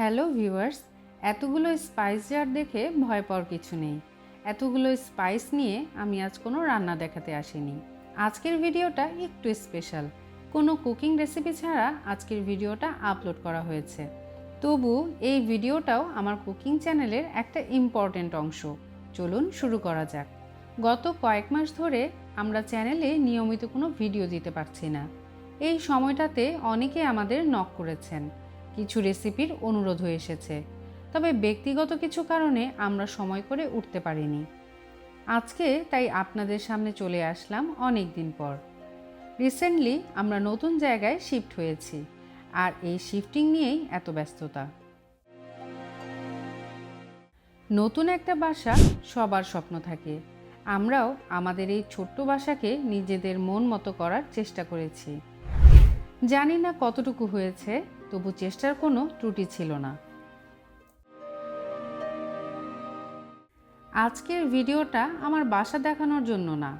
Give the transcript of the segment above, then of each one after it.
Hello viewers, এতগুলো spice jar দেখে ভয় পাওয়ার কিছু নেই। এতগুলো স্পাইস নিয়ে আমি আজ কোনো রান্না দেখাতে আসিনি। আজকের ভিডিওটা একটু স্পেশাল কোনো কুকিং রেসিপি ছাড়া আজকের ভিডিওটা আপলোড করা হয়েছে। তবু এই ভিডিওটাও আমার কুকিং চ্যানেলের একটা ইম্পর্ট্যান্ট অংশ। চলুন শুরু করা যাক। গত কয়েক মাস ধরে আমরা চ্যানেলে নিয়মিত কোনো ভিডিও দিতে পারছি না। এই সময়টাতে অনেকে আমাদের নক করেছেন। কিছু রেসিপির অনুরোধ হয়ে এসেছে। তবে ব্যক্তিগত কিছু কারণে আমরা সময় করে উঠতে পারিনি। আজকে তাই আপনাদের সামনে চলে আসলাম অনেক দিন পর। রিসেন্টলি আমরা নতুন জায়গায় শিফট হয়েছি আর এই শিফটিং নিয়েই এত ব্যস্ততা। নতুন একটা বাসা সবার স্বপ্ন থাকে। আমরাও আমাদের এই ছোট্ট বাসাকে নিজেদের মন মতো করার চেষ্টা করেছি। জানি না কতটুকু হয়েছে তবু চেষ্টার কোনো ত্রুটি ছিল না। আজকের ভিডিওটা আমার বাসা দেখানোর জন্য না,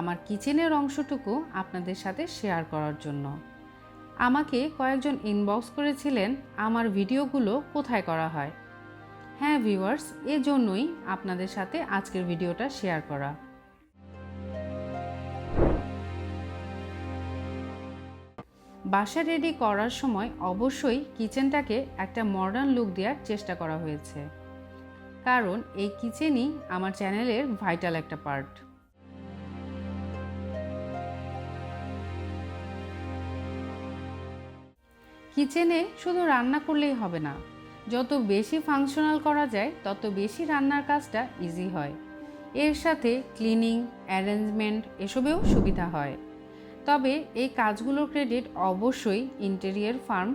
আমার কিচেনের অংশটুকু আপনাদের সাথে শেয়ার করার জন্য। আমাকে কয়েকজন ইনবক্স করেছিলেন আমার ভিডিওগুলো কোথায় করা হয়। হ্যাঁ ভিউয়ার্স এজন্যই আপনাদের সাথে আজকের ভিডিওটা শেয়ার করা। বাসা রেডি করার সময় অবশ্যই কিচেনটাকে একটা মডার্ন লুক দেওয়ার চেষ্টা করা হয়েছে। কারণ এই কিচেনই আমার চ্যানেলের ভাইটাল একটা পার্ট কিচেনে শুধু রান্না করলেই হবে না। যত বেশি ফাংশনাল করা যায়, তত বেশি রান্নার কাজটা ইজি হয়। এর সাথে ক্লিনিং অ্যারেঞ্জমেন্ট এসবেও সুবিধা হয়। তবে এই কাজগুলোর ক্রেডিট অবশ্যই interior firm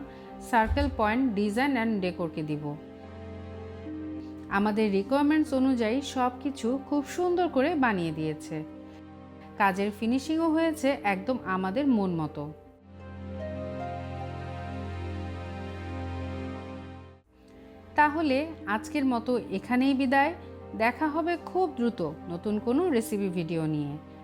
circle point design and ডেকোরকে দিব। আমাদের রিকোয়ারমেন্টস অনুযায়ী সব কিছু খুব সুন্দর করে বানিয়ে দিয়েছে। কাজের ফিনিশিংও হয়েছে একদম আমাদের মন মতো। তাহলে আজকের মতো এখানেই বিদায়। দেখা হবে খুব দ্রুত নতুন কোনো রেসিপি ভিডিও নিয়ে।